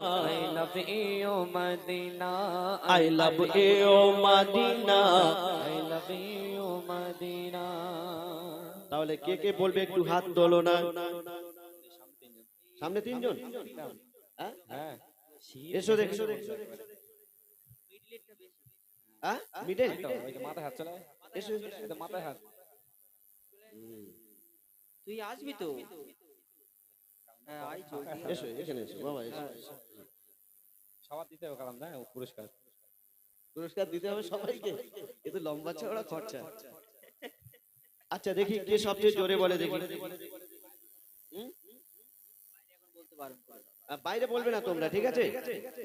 I love you Madina I love you Madina. I love you Madina তাহলে কে কে বলবে একটু হাত তোলো না? সামনে তিনজন? হ্যাঁ? হ্যাঁ। এসো দেখো। হ্যাঁ? মিডল মাথায় হাত চলে। এসো মাথায় হাত। তুই আসবি তো? এসো এখানে এসো বাবা এসো। সবার দিতে হবে কারণ না? পুরস্কার। পুরস্কার দিতে হবে সবাইকে? এ লম্বা চওড়া খরচা। আচ্ছা দেখি কে সবচেয়ে জোরে বলে দেখি। বাইরে বলবে না তোমরা ঠিক আছে?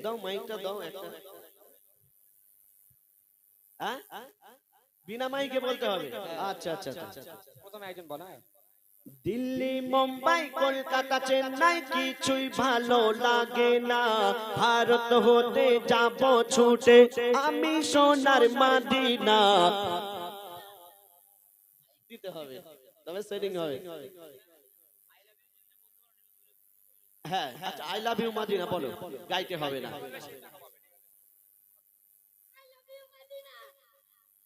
দাও মাইকটা দাও একটা। হ্যাঁ বিনা মাইকে বলতে হবে। আচ্ছা আচ্ছা আচ্ছা প্রথমে একজন বানায় দিল্লি মুম্বাই কলকাতা চেন্নাই কিছুই ভালো লাগে না। ভারত হতে যাব ছুটে আমি সোনার মাদিনা। দিতে হবে তবে সেটিং হবে। হ্যাঁ আচ্ছা আই লাভ ইউ মাদিনা বলো। গাইতে হবে না।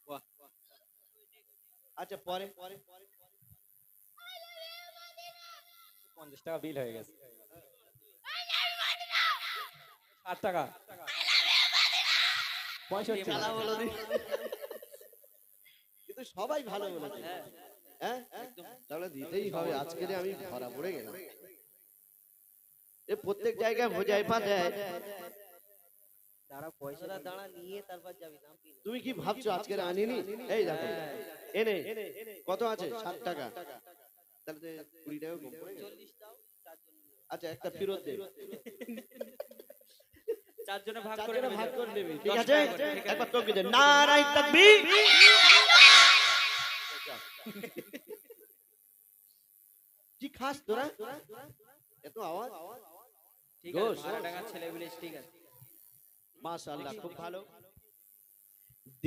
বাহ। আচ্ছা পরে পরে। পঞ্চাশ টাকা বিল হয়ে গেছে। ষাট টাকা। পঁয়ষট্টি। কিন্তু সবাই ভালো বলেছে। হ্যাঁ তাহলে দিতেই হবে। আজকে আমি ধরা পড়ে গেলাম। এ প্রত্যেক জায়গায় ভোজাই পা দেয় দাঁড়া পয়সাটা দাঁড়া নিয়ে তারপর যাবি। নাম কি? তুমি কি ভাবছ আজকে আনিনি? এই দেখো। এনে কত আছে? ষাট টাকা। তাহলে তো কুড়ি টাকা কম পড়ে গেল। আচ্ছা একটা ফেরত দে। চারজনে ভাগ করে ভাগ করে নেবে। ঠিক আছে? একবার তোকে দে। নারাই তাকবীর। কি খাস তোরা? এত আওয়াজ? আছে ঠিক আছে। মাশাআল্লাহ খুব ভালো।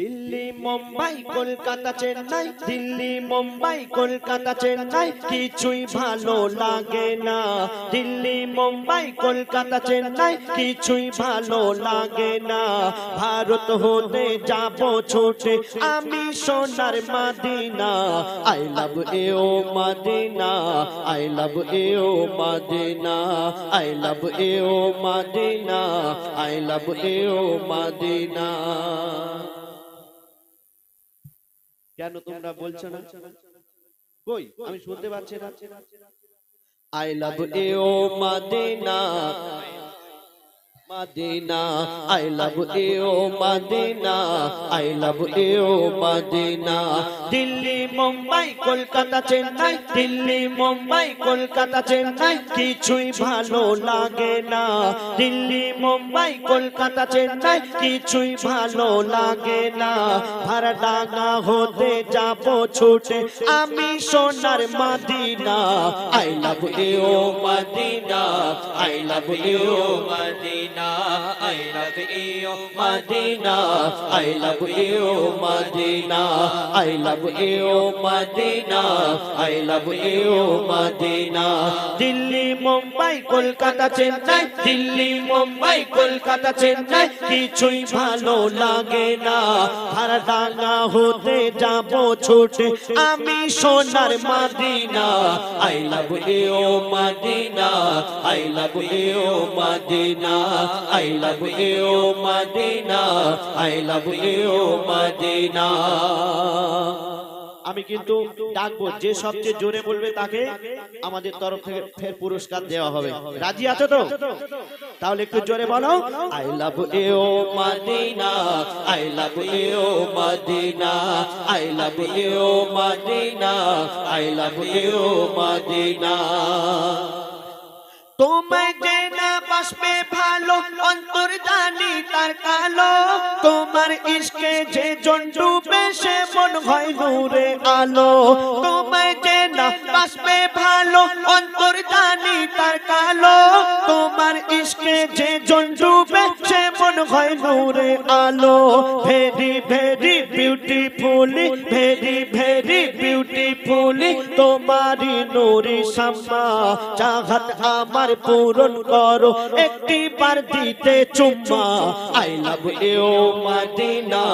দিল্লি মুম্বাই কলকাতা চেন্নাই। দিল্লি মুম্বাই কলকাতা চেন্নাই। কিছুই ভালো লাগে না। দিল্লি মুম্বাই কলকাতা চেন্নাই। কিছুই ভালো লাগে না। ভারত হতে যাব ছুটে। আমি সোনার Madina. I love you Madina I love you Madina I love you Madina I love you Madina কেন তোমরা বলছো না? কই আমি শুনতে পাচ্ছি না। আই লাভ এ ও Madina Madina, I love you Madina, I love you Madina. Delhi, Mumbai, Kolkata, Chennai, Delhi, Mumbai, Kolkata, Chennai, কিছুই ভালো লাগে না। দিল্লি, মুম্বাই, কলকাতা, চেন্নাই, কিছুই ভালো লাগে না। ভাড়া ডাঙা হতে যাব ছুটে, আমি সোনার Madina. I love you Madina, I love you Madina. I love you Madina I love you Madina I love you Madina I love you Madina Delhi Mumbai Kolkata Chennai Delhi Mumbai Kolkata Chennai কিছুই ভালো লাগে না। ডাঙা হতে যাব ছুটে। আমি সোনার Madina. I love you Madina I love you Madina I love you Madina I love you Madina আমি কিন্তু ডাকবো যে সবচেয়ে জোরে বলবে তাকে আমাদের তরফ থেকে ফের পুরস্কার দেওয়া হবে। রাজি আছো তো? তাহলে একটু জোরে বলো। I love you Madina I love you Madina I love you Madina I love you Madina তোমায় বাসবে ভালো, অন্তর জানি তার কালো। তোমার ইশকে যে জন ডুবে মন হয় নূরে আলো। তোমায় যে না আসবে ভালো, অন্তর জানি তার কালো। তোমার ইশকে যে জন সে মন হয় নূরে আলো। Very very beautifully very very beautifully তোমারই নুরি সাম্মা। চাহাত আমার পূরণ করো একটি বার দিতে চুম্মা। I love you Madina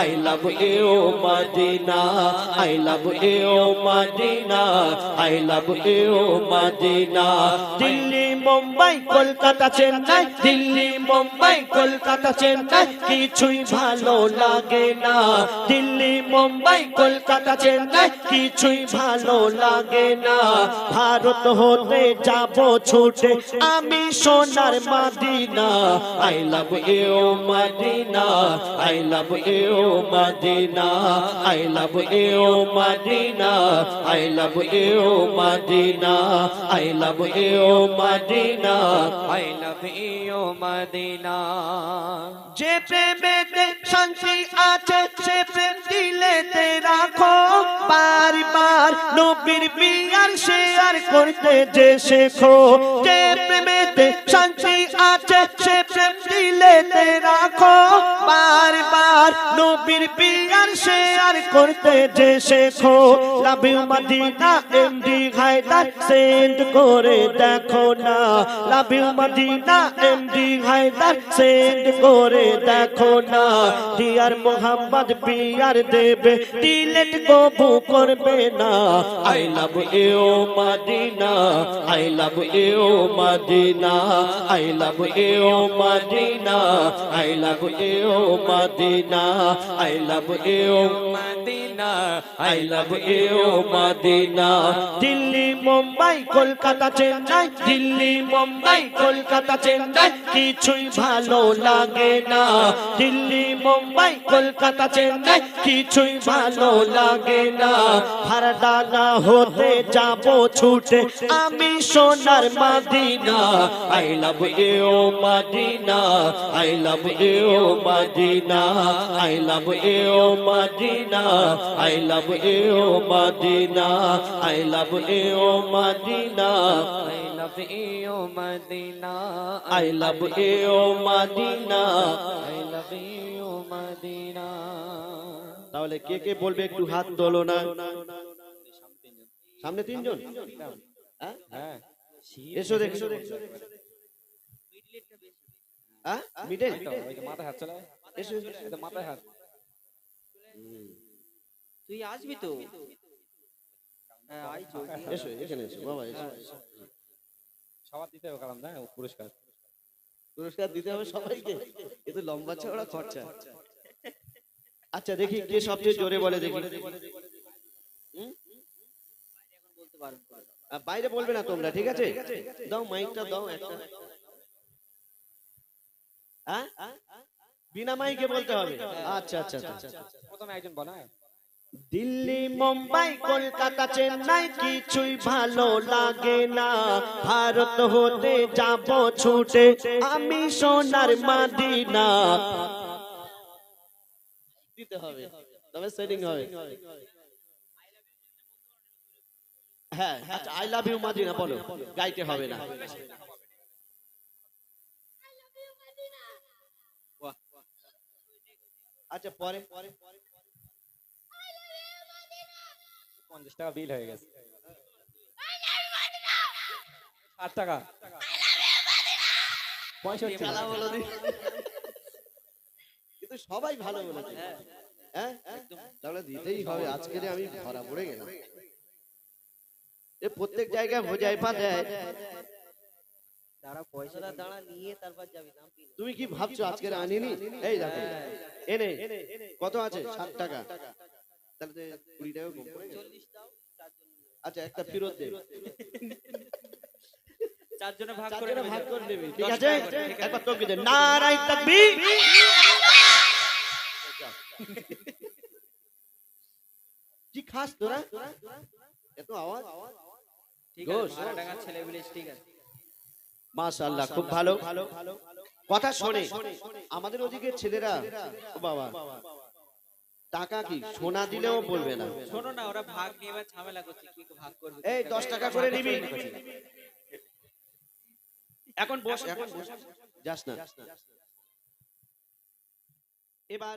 I love you Madina I love you Madina I love you Madina Delhi, Mumbai, Kolkata, Chennai, Delhi, Mumbai. Kolkata, Chennai, কিছুই ভালো লাগে না। দিল্লি, মুম্বাই, কলকাতা, চেন্নাই, কিছুই ভালো লাগে না। ভারত হতে যাব ছুটে আমি সোনার Madina. I love you Madina. I love you Madina. I love you Madina. I love you Madina. I love you Madina. I love you Madina. যে প্রেমেতে শান্তি আছে, সে প্রেম দিলেতে রাখো। বারবার নবীর বিয়ার শেয়ার করতে যে শেখো। যে প্রেমেতে শান্তি আছে, সে প্রেম দিলেতে রাখো। বারবার নবীর বিয়ার শেয়ার করতে যে শেখো। Love you Medina MD Haidar send করে দেখো না। Love you Medina MD Haidar send করে দেখো না। ডিয়ার মোহাম্মদ পিয়ার দেবে ডিলেট কবু করবে না। I love you Madina, I love you Madina, I love you Madina, I love you Madina. I love you Madina I love you Madina. Delhi, Mumbai, Kolkata, Chennai, Delhi, Mumbai, Kolkata, Chennai, কিছুই ভালো লাগে না। দিল্লি, মুম্বাই, কলকাতা, চেন্নাই, কিছুই ভালো লাগে না। ভারদানা হতে যাব ছুটে, আমি সোনার Madina. I love you Madina I love you Madina. I love এ ও মাদিনা আই লাভ এ ও মাদিনা আই লাভ এ ও মাদিনা আই লাভ এ ও মাদিনা আই লাভ এ ও মাদিনা আই লাভ এ ও মাদিনা। তাহলে কে কে বলবে একটু হাত তোলো না। সামনে তিনজন? হ্যাঁ।, হ্যাঁ। এসো দেখ। এসো দেখ। হ্যাঁ? মিডল? মাথা হাত চালায়। এসো এসো, মাথায় হাত। তুই আসবি তো? হ্যাঁ আই এসো এখানে এসো বাবা এসো সবার দিতে হবে কালাম দেয় পুরস্কার। পুরস্কার দিতে হবে সবাইকে। কিন্তু লম্বা চওড়া খরচা। আচ্ছা দেখি কে সবচেয়ে জোরে বলে দেখি। বাইরে বলবে না তোমরা ঠিক আছে? দাও মাইকটা দাও একটা। হ্যাঁ? বিনা মাইকে বলতে হবে। আচ্ছা আচ্ছা আচ্ছা প্রথমে একজন বলায় দিল্লি মুম্বাই কলকাতা চেন্নাই কিছুই ভালো লাগে না। ভারত হতে যাব ছুটে আমি সোনার মাদিনা। দিতে হবে। তবে সেটিং হবে। হ্যাঁ আচ্ছা আই লাভ ইউ মাদিনা বলো। গাইতে হবে না। আচ্ছা পরে পরে পরে পঞ্চাশ টাকা বিল হয়ে গেছে। ষাট টাকা। পঁয়ষট্টি কিন্তু সবাই ভালো বলেছে। হ্যাঁ তাহলে দিতেই হবে। আজকে আমি ধরা পড়ে গেলাম। এ প্রত্যেক জায়গায় ভোজাইপা দেয় দাঁড়া পয়সাটা দাঁড়া নিয়ে তারপর যাবি নাম তুমি কি ভাবছ আজকের আনিনি এই দেখো এনে কত আছে? ষাট টাকা। তাহলে তো কুড়ি টাকা কম গেল। চল্লিশ দাও আচ্ছা একটা ফেরত দে। চারজনে ভাগ চারজনে ভাগ করে নেবে ঠিক আছে? একবার তোকে দে। নারাই তাকবীর কি খাস তোরা? এত আওয়াজ? ঠিক। আছে ছেলে বিলিস ঠিক আছে। মাশাআল্লাহ খুব ভালো। কথা শোনে আমাদের ওদিকে ছেলেরা বাবা টাকা কি? সোনা দিলেও বলবে না। শোনো না ওরা ভাগ নিয়ে এবার ঝামেলা করছে কি ভাগ করবে? এই দশ টাকা করে নিবি। এখন বস এখন বস। যাস না। এবার